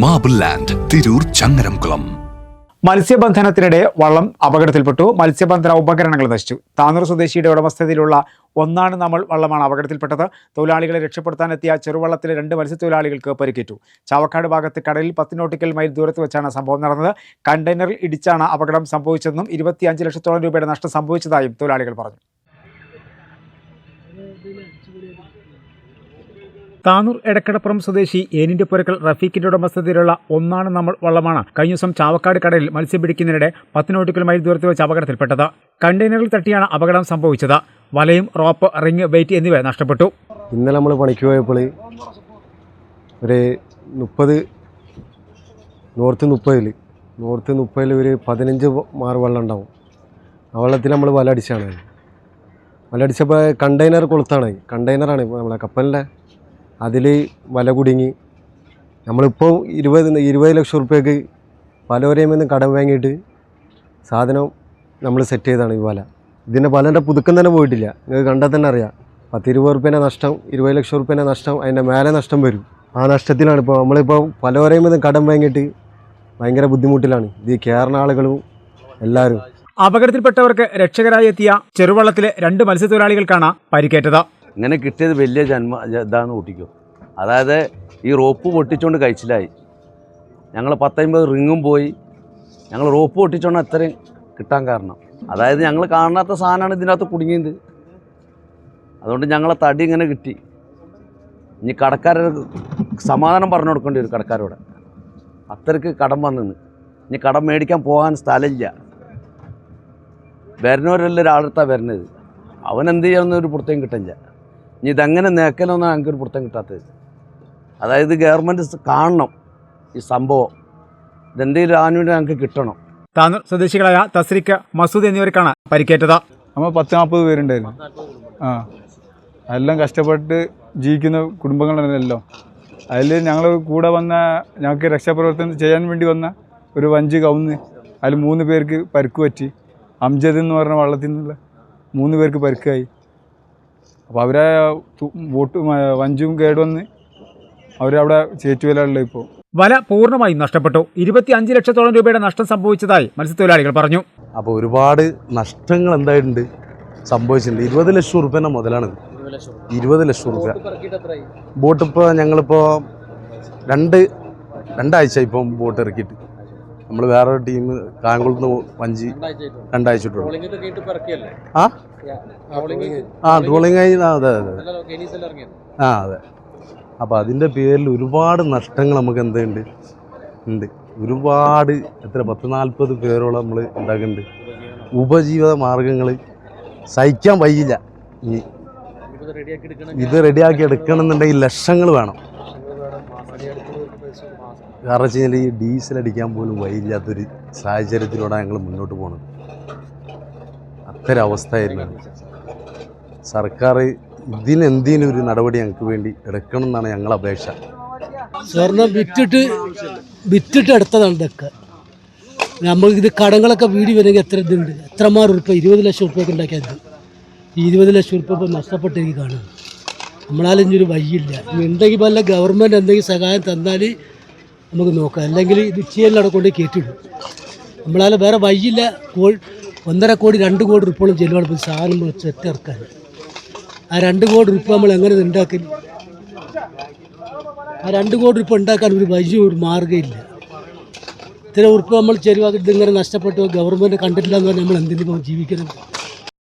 Marble land Tirur Changaramkulam മത്സ്യബന്ധനത്തിനിടെ വള്ളം അപകടത്തിൽപ്പെട്ടു. മത്സ്യബന്ധന ഉപകരണങ്ങൾ നശിച്ചു. താനൂർ സ്വദേശിയുടെ ഉടമസ്ഥതയിലുള്ള ഒന്നാണ് നമ്മൾ വള്ളമാണ് അപകടത്തിൽപ്പെട്ടത്. തൊഴിലാളികളെ രക്ഷപ്പെടുത്താനെത്തിയ ചെറുവള്ളത്തിലെ രണ്ട് മത്സ്യത്തൊഴിലാളികൾക്ക് പരിക്കേറ്റു. ചാവക്കാട് ഭാഗത്ത് കടലിൽ പത്ത് നോട്ടിക്കൽ മൈൽ ദൂരത്ത് വെച്ചാണ് സംഭവം നടന്നത്. കണ്ടെയ്നറിൽ ഇടിച്ചാണ് അപകടം സംഭവിച്ചതെന്നും ഇരുപത്തിയഞ്ച് ലക്ഷത്തോളം രൂപയുടെ നഷ്ടം സംഭവിച്ചതായും തൊഴിലാളികൾ പറഞ്ഞു. താനൂർ എടക്കടപ്പുറം സ്വദേശി ഏനിന്റെ പുരക്കൽ റഫീഖിന്റെ ഉടമസ്ഥതയിലുള്ള ഒന്നാണ് നമ്മൾ വള്ളമാണ് കഴിഞ്ഞ ദിവസം ചാവക്കാട് കടലിൽ മത്സ്യം പിടിക്കുന്നതിനിടെ നോട്ടിക്കൽ മൈൽ ദൂരത്ത് വെച്ച് അപകടത്തിൽപ്പെട്ടത്. കണ്ടെയ്നറിൽ തട്ടിയാണ് അപകടം സംഭവിച്ചത്. വലയും റോപ്പ് റിങ് വെയിറ്റ് എന്നിവ നഷ്ടപ്പെട്ടു. ഇന്നലെ നമ്മൾ പണിക്ക് പോയപ്പോൾ ഒരു മുപ്പത് നോർത്ത് മുപ്പതിൽ നോർത്ത് മുപ്പതിൽ ഒരു പതിനഞ്ച് മാറ് വെള്ളം ഉണ്ടാവും. ആ വെള്ളത്തിൽ നമ്മൾ വല അടിച്ചാണ് വല അടിച്ചപ്പോൾ കണ്ടെയ്നർ കൊളുത്താണ്. കണ്ടെയ്നറാണ് നമ്മളെ കപ്പലിന്റെ അതിൽ വല കുടുങ്ങി. നമ്മളിപ്പോൾ ഇരുപത് ഇരുപത് ലക്ഷം റുപ്യക്ക് പലവരെയും നിന്ന് കടം വാങ്ങിയിട്ട് സാധനം നമ്മൾ സെറ്റ് ചെയ്താണ് ഈ വല. ഇതിന്റെ വലന്റെ പുതുക്കം തന്നെ പോയിട്ടില്ല. നിങ്ങൾക്ക് കണ്ടാൽ തന്നെ അറിയാം. പത്ത് ഇരുപത് റുപ്യേന്റെ നഷ്ടം ഇരുപത് ലക്ഷം റുപ്യേന്റെ നഷ്ടം അതിന്റെ മേലെ നഷ്ടം വരും. ആ നഷ്ടത്തിലാണ് ഇപ്പോൾ നമ്മളിപ്പോൾ പലവരെയും നിന്ന് കടം വാങ്ങിയിട്ട് ഭയങ്കര ബുദ്ധിമുട്ടിലാണ്. ഇത് കയറുന്ന ആളുകളും എല്ലാവരും. അപകടത്തിൽപ്പെട്ടവർക്ക് രക്ഷകരായി എത്തിയ ചെറുവള്ളത്തിലെ രണ്ട് മത്സ്യത്തൊഴിലാളികൾക്കാണ് പരിക്കേറ്റത്. ഇങ്ങനെ കിട്ടിയത് വലിയ ജന്മ ഇതാന്ന് കൂട്ടിക്കോ. അതായത് ഈ റോപ്പ് പൊട്ടിച്ചുകൊണ്ട് കഴിച്ചിലായി. ഞങ്ങൾ പത്തമ്പത് റിങ്ങും പോയി. ഞങ്ങൾ റോപ്പ് പൊട്ടിച്ചോണ്ട് അത്രയും കിട്ടാൻ കാരണം. അതായത് ഞങ്ങൾ കാണാത്ത സാധനമാണ് ഇതിനകത്ത് കുടുങ്ങിയത്. അതുകൊണ്ട് ഞങ്ങളെ തടി ഇങ്ങനെ കിട്ടി. ഇനി കടക്കാരെ സമാധാനം പറഞ്ഞു കൊടുക്കേണ്ടി വരും കടക്കാരോട്. അത്രയ്ക്ക് കടം വന്നിന്ന്. ഇനി കടം മേടിക്കാൻ പോകാൻ സ്ഥലമില്ല. വരുന്നവരെല്ലാം ഒരാളെടുത്താണ് വരുന്നത്. അവൻ എന്ത് ചെയ്യണമെന്ന് പുറത്തേക്കും കിട്ടില്ല ഇനി ഇതെങ്ങനെ നേക്കണമെന്നാണ് ഞങ്ങൾക്കൊരു പുറത്തം കിട്ടാത്തത്. അതായത് ഗവൺമെന്റ് കാണണം ഈ സംഭവം. ഇതെന്തെങ്കിലും ആനുവേണ്ടി ഞങ്ങൾക്ക് കിട്ടണം. താനൂർ സ്വദേശികളായ തസ്രിക്ക് മസൂദ് എന്നിവർക്കാണ് പരിക്കേറ്റത്. നമ്മൾ പത്ത് നാൽപ്പത് പേരുണ്ടായിരുന്നു. ആ. എല്ലാം കഷ്ടപ്പെട്ട് ജീവിക്കുന്ന കുടുംബങ്ങളാണല്ലോ അതിൽ ഞങ്ങൾ കൂടെ വന്ന ഞങ്ങൾക്ക് രക്ഷാപ്രവർത്തനം ചെയ്യാൻ വേണ്ടി വന്ന ഒരു വഞ്ചി കവുന്ന് അതിൽ മൂന്ന് പേർക്ക് പരുക്ക് പറ്റി. അംജദ് എന്ന് പറഞ്ഞ വള്ളത്തിൽ നിന്നുള്ള മൂന്ന് പേർക്ക് പരുക്കായി. അപ്പോൾ അവരെ വോട്ട് വഞ്ചും കേടുവന്ന് അവരവിടെ ചേറ്റുവിലുള്ള ഇപ്പോൾ വല പൂർണമായും നഷ്ടപ്പെട്ടു. ഇരുപത്തി അഞ്ച് ലക്ഷത്തോളം രൂപയുടെ നഷ്ടം സംഭവിച്ചതായി മത്സ്യത്തൊഴിലാളികൾ പറഞ്ഞു. അപ്പോൾ ഒരുപാട് നഷ്ടങ്ങൾ എന്തായിട്ടുണ്ട്? സംഭവിച്ചിട്ടുണ്ട്. ഇരുപത് ലക്ഷം റുപ്യന്റെ മുതലാണ്. ഇരുപത് ലക്ഷം റുപ്യ ബോട്ടിപ്പോൾ ഞങ്ങളിപ്പോൾ രണ്ട് രണ്ടാഴ്ച ഇപ്പം ബോട്ട് ഇറക്കിയിട്ട്. നമ്മൾ വേറെ ടീം കായംകുളത്ത് നിന്ന് വഞ്ചി രണ്ടാഴ്ചയിട്ടുള്ളൂ ആ? ആ ട്രോളിങ് കഴിഞ്ഞ അതെ അതെ. ആ അതെ. അപ്പോൾ അതിന്റെ പേരിൽ ഒരുപാട് നഷ്ടങ്ങൾ നമുക്ക് എന്തുണ്ട് ഉണ്ട്? ഒരുപാട് എത്ര പത്ത് നാൽപ്പത് പേരോളം നമ്മൾ ഉണ്ടാക്കുന്നുണ്ട് ഉപജീവിത മാർഗങ്ങൾ സഹിക്കാൻ വയ്യില്ല. ഇനി ഇത് റെഡിയാക്കി എടുക്കണം എന്നുണ്ടെങ്കിൽ ലക്ഷങ്ങൾ വേണം. കാരണം വെച്ച് കഴിഞ്ഞാൽ ഈ ഡീസൽ അടിക്കാൻ പോലും വഴിയില്ലാത്തൊരു സാഹചര്യത്തിലൂടെ ഞങ്ങൾ മുന്നോട്ട് പോകുന്നത് അത്തരം അവസ്ഥയായിരുന്നു സർക്കാർ ഇതിനെന്തിനും ഒരു നടപടി ഞങ്ങൾക്ക് വേണ്ടി എടുക്കണം എന്നാണ് ഞങ്ങളുടെ അപേക്ഷ. സ്വർണം വിറ്റിട്ട് വിറ്റിട്ട് എടുത്തതാണ് ഇതൊക്കെ. നമ്മൾ ഇത് കടങ്ങളൊക്കെ വീടി വരണമെങ്കിൽ എത്ര ഇതുണ്ട്? എത്രമാർ ഉറുപ്പ? ഇരുപത് ലക്ഷം ഉറുപ്പൊക്കെ ഉണ്ടാക്കിയത് ഈ ഇരുപത് ലക്ഷം ഉറുപ്പ ഇപ്പോൾ കാണുന്നത് നമ്മളാലും ഇനി ഒരു വഴിയില്ല. എന്തെങ്കിലും വല്ല ഗവൺമെന്റ് എന്തെങ്കിലും സഹായം തന്നാൽ നമുക്ക് നോക്കാം. അല്ലെങ്കിൽ ഇത് ചെയ്യലവിടെ കൊണ്ട് കയറ്റിവിടും നമ്മളാൽ വേറെ വഴിയില്ല. കോഴി ഒന്നര കോടി രണ്ട് കോടി റുപ്പോളം ചെല്ലുവാണ് ഇപ്പോൾ സാധനം സെറ്റ് ഇറക്കാൻ ആ രണ്ട് കോടി റുപ്പ് നമ്മൾ എങ്ങനെ ഉണ്ടാക്കി? ആ രണ്ട് കോടി റുപ്പ് ഉണ്ടാക്കാൻ ഒരു വഴിയും ഒരു മാർഗമില്ല. ഇത്ര ഉറുപ്പ് നമ്മൾ ചെരുവാക്കിയിട്ട് ഇങ്ങനെ നഷ്ടപ്പെട്ടു ഗവൺമെന്റ് കണ്ടിട്ടില്ല എന്ന് പറഞ്ഞാൽ നമ്മൾ എന്തിനും ജീവിക്കണം?